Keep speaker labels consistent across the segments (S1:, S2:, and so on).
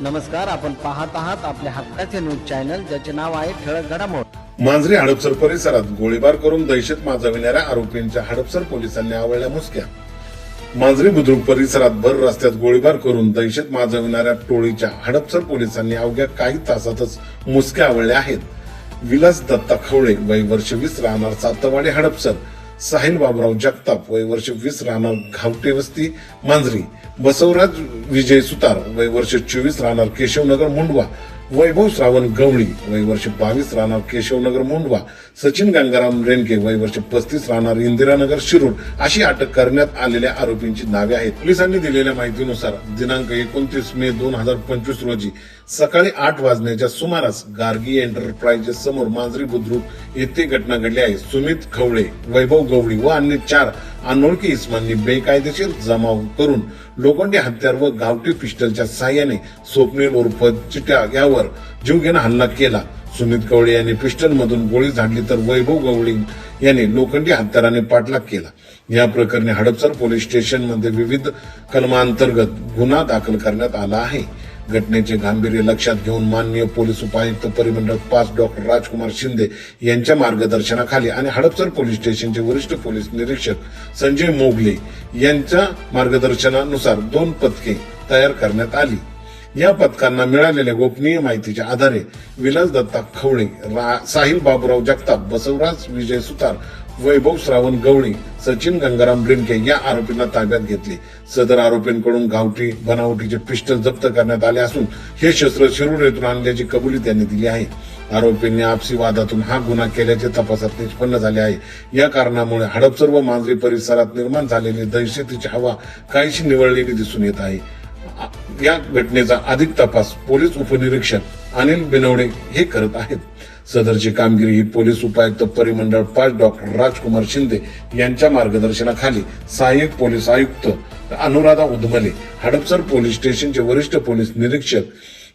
S1: नमस्कार आपण पाहत आहात आपल्या हक्काचे न्यूज चॅनल ज्याचे नाव आहे ठळक घडामोड.
S2: मांजरी हडपसर परिसरात गोळीबार करून दहशत माजविणाऱ्या आरोपींच्या हडपसर पोलिसांनी आवळल्या मुसक्या. मांजरी बुद्रुक परिसरात भर रस्त्यात गोळीबार करून दहशत माजविणाऱ्या टोळीच्या हडपसर पोलिसांनी अवघ्या काही तासातच मुसक्या आवळल्या आहेत. विलास दत्ता खवळे वय वर्ष वीस राहणार सातवाडी हडपसर. साहिल बाबराव जगताप वय वर्ष वीस राहणार घावटे वस्ती मांजरी. बसवराज विजय सुतार वय वर्ष चोवीस राहणार केशवनगर मुंडवा. वैभव श्रावण गवळी वय वर्ष बावीस राहणार केशवनगर मुंडवा सचिन गंगाराम रेणके वय वर्ष पस्तीस राहणार इंदिरानगर शिरूर अशी अटक करण्यात आलेल्या आरोपींची नावे आहेत. पोलिसांनी दिलेल्या माहितीनुसार दिनांक एकोणतीस मे दोन हजार पंचवीस रोजी सकाळी आठ वाजण्याच्या सुमारास गार्गी एंटरप्राइजेस समोर मांजरी बुद्रुक येथे घटना घडली आहे. सुमित खवळे वैभव गवळी व अन्य चार अनोळखी इस्मांनी बेकायदेशीर जमाव करून लोखंडी हत्यार व गावठी पिस्टलच्या साह्याने स्वप्नील उर्फ चिट्या यावर जीवघेणा हल्ला केला. सुनीत कवळे यांनी पिस्टल मधून गोळी झाडली तर वैभव गवळी यांनी लोखंडी हत्याराने पाठलाग केला. या प्रकरणी हडपसर पोलीस स्टेशनमध्ये विविध कलमांतर्गत गुन्हा दाखल करण्यात आला आहे. घटनेचे गांभीर्य लक्षात घेऊन माननीय पोलीस उपायुक्त परिमंडळ पाच डॉक्टर राजकुमार शिंदे यांच्या मार्गदर्शनाखाली आणि हडपसर पोलीस स्टेशनचे वरिष्ठ पोलीस निरीक्षक संजय मोगले यांच्या मार्गदर्शनानुसार दोन पथके तयार करण्यात आली. या पथकांना मिळालेल्या गोपनीय माहितीच्या आधारे विलास दत्ता खवळे रा- साहिल बाबुराव जगताप बसवराज विजय सुतार वैभव श्रावण गवळी सचिन गंगाराम रिंके या आरोपींना ताब्यात घेतले. सदर आरोपींकडून गावठी बनावटीचे पिस्टल जप्त करण्यात आले असून हे शस्त्र शिरूर येथून आणल्याची कबुली त्यांनी दिली आहे. आरोपींनी आपसी वादातून हा गुन्हा केल्याचे तपासात निष्पन्न झाले आहे. या कारणामुळे हडपसर व मांजरी परिसरात निर्माण झालेली दहशतीची हवा काहीशी निवळलेली दिसून येत आहे. या घटनेचा अधिक तपास पोलीस उपनिरीक्षक अनिल बिनवडे हे करत आहेत. सदरची कामगिरी ही पोलीस उपायुक्त परिमंडळ पाच डॉक्टर राजकुमार शिंदे यांच्या मार्गदर्शनाखाली सहाय्यक पोलीस आयुक्त अनुराधा उधमले हडपसर पोलीस स्टेशनचे वरिष्ठ पोलीस निरीक्षक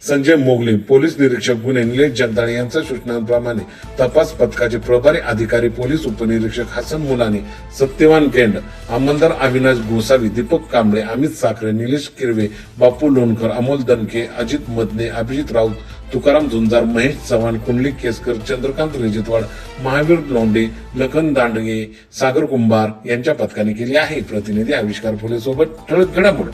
S2: संजय मोगले पोलीस निरीक्षक गुन्हे निलेश जगदाळे यांच्या सूचनांप्रमाणे तपास पथकाचे प्रभारी अधिकारी पोलीस उपनिरीक्षक हसन मुलाने सत्यवान केंड आमदार अविनाश गोसावी दीपक कांबळे अमित साखरे निलेश किरवे बापू लोणकर अमोल दनके अजित मदने अभिजित राऊत तुकाराम झुंजार महेश चव्हाण कुंडली केसकर चंद्रकांत रेजितवाड महावीर लोंडे लखन दांडगे सागर कुंभार यांच्या पथकाने केली आहे. प्रतिनिधी आविष्कार फुले सोबत ठळक घडामोड.